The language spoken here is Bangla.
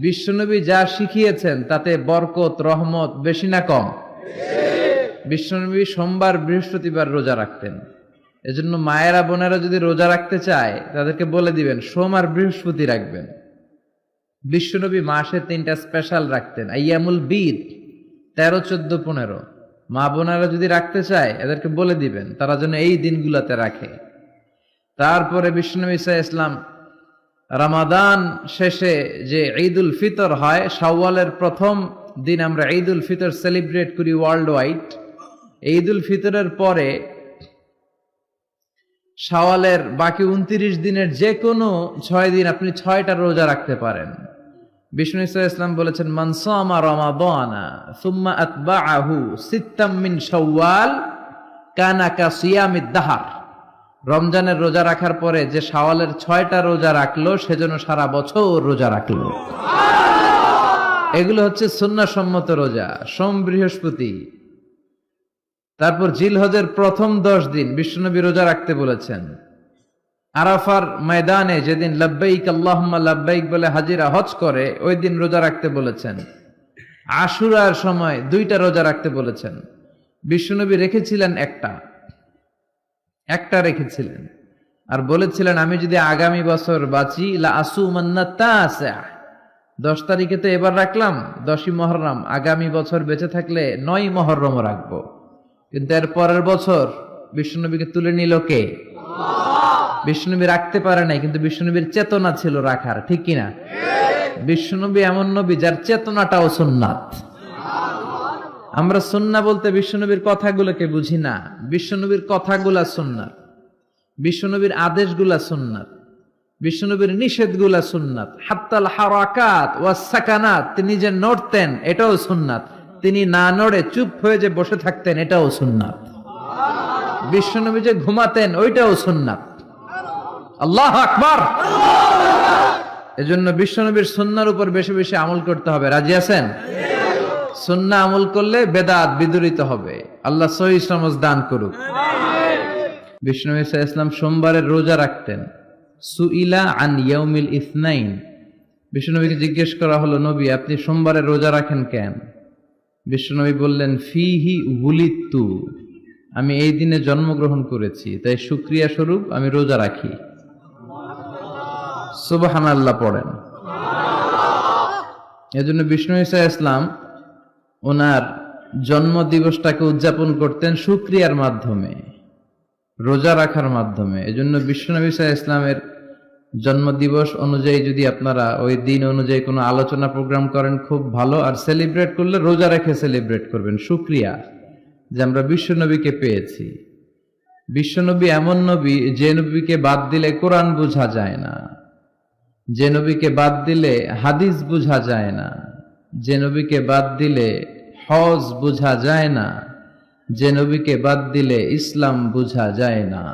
বিশ্বনবী যা শিখিয়েছেন, তাতে বরকত, রহমত বেশি না কম? বিশ্বনবী সোমবার বৃহস্পতিবার রোজা রাখতেন। এজন্য মায়েরা, বোনেরা যদি রোজা রাখতে চায়, তাদেরকে বলে দিবেন, সোম আর বৃহস্পতি রাখবেন। বিশ্বনবী মাসে তিনটা স্পেশাল রাখতেন, আইয়ামুল বীর, তেরো, চোদ্দ, পনেরো। মা বোনেরা যদি রাখতে চায়, এদেরকে বলে দিবেন, তারা যেন এই দিনগুলোতে রাখে। তারপরে বিষ্ণুনবী ইসা ইসলাম রামাদান শেষে যে ঈদুল ফিতর হয় সাওয়ালের প্রথম দিন আমরা ঈদুল ফিতর সেলিব্রেট করি ওয়ার্ল্ড ওয়াইড ঈদুল ফিতরের পরে শাওয়ালের বাকি উনত্রিশ দিনের যে কোনো ছয় দিন আপনি ছয়টা রোজা রাখতে পারেন। বিষ্ণু ইসা ইসলাম বলেছেন মানসামা রমাদানা সুম্মা আতবাআহু সিত্তাম মিন শাওয়াল কানা কা সিয়ামিদ দাহার। রমজানের রোজা রাখার পরে যে সাওয়ালের ছয়টা রোজা রাখল, সেজন্য সারা বছর রোজা রাখল। এগুলো হচ্ছে সুন্নাসম্মত রোজা, সোম বৃহস্পতি। তারপর জিলহজের প্রথম দশ দিন বিষ্ণুনবী রোজা রাখতে বলেছেন। আরাফার ময়দানে যেদিন লব্বাইক, আল্লাহুম্মা লাব্বাইক বলে হাজিরা হজ করে, ওই দিন রোজা রাখতে বলেছেন। আশুরার সময় দুইটা রোজা রাখতে বলেছেন। বিষ্ণুনবী রেখেছিলেন একটা। একটা রেখেছিলেন। আর বলেছিলেন, আমি যদি আগামী বছর বাঁচি আসু দশ তারিখে তো এবার রাখলাম, দশই মহরম। আগামী বছর বেঁচে থাকলে নয় মহরম রাখব। কিন্তু এর পরের বছর বিষ্ণুনবীকে তুলে নিল কে? বিষ্ণুনবী রাখতে পারে নাই, কিন্তু বিষ্ণুনবীর চেতনা ছিল রাখার, ঠিক কিনা? বিষ্ণুনবী এমন নবী যার চেতনাটাও সুন্নাত। আমরা সুন্না বলতে বিশ্বনবীর কথাগুলোকে বুঝি না। বিশ্বনবীর কথাগুলা সুন্নাত বিশ্বনবীর আদেশগুলা সুন্নাত বিশ্বনবীর নিষেধগুলা সুন্নাত হাত্তাল হারাকাত ওয়াস সাকানাত, তিনি যে নড়তেন, এটাও সুন্নাত তিনি না নড়ে চুপ হয়ে যে বসে থাকতেন, এটাও সুন্নাত বিশ্বনবী যে ঘুমাতেন, ওইটাও সুন্নাত আল্লাহ আকবার! এজন্য বিশ্বনবীর সুন্নার উপর বেশি বেশি আমল করতে হবে। রাজি আছেন? সুন্না আমল করলে বেদাত বিদরিত হবে। আল্লাহ সহি সমাজ দান করুক। বিষ্ণু ইসা ইসলাম সোমবারের রোজা রাখতেন। সুইলা আন ইয়াউমিল ইসনাইন। বিষ্ণুনবীকে জিজ্ঞেস করা হলো, নবী, আপনি সোমবারে রোজা রাখেন কেন? বিষ্ণুনবী বললেন, ফিহি হুলিত্তু আমি এই দিনে জন্মগ্রহণ করেছি, তাই সুক্রিয়া স্বরূপ আমি রোজা রাখি। সুবাহান আল্লাহ পড়েন। এজন্য বিষ্ণু ইসা ইসলাম ওনার জন্মদিবসটাকে উদযাপন করতেন সুক্রিয়ার মাধ্যমে, রোজা রাখার মাধ্যমে। এজন্য বিশ্বনবী সাহা ইসলামের জন্মদিবস অনুযায়ী যদি আপনারা ওই দিন অনুযায়ী কোনো আলোচনা প্রোগ্রাম করেন, খুব ভালো। আর সেলিব্রেট করলে রোজা রেখে সেলিব্রেট করবেন, সুক্রিয়া, যে আমরা বিশ্বনবীকে পেয়েছি। বিশ্বনবী এমন নবী যে নবীকে বাদ দিলে কোরআন বোঝা যায় না, যে নবীকে বাদ দিলে হাদিস বোঝা যায় না। যে নবীকে বাদ দিলে হজ বোঝা যায় না, যে নবীকে বাদ দিলে ইসলাম বোঝা যায় না।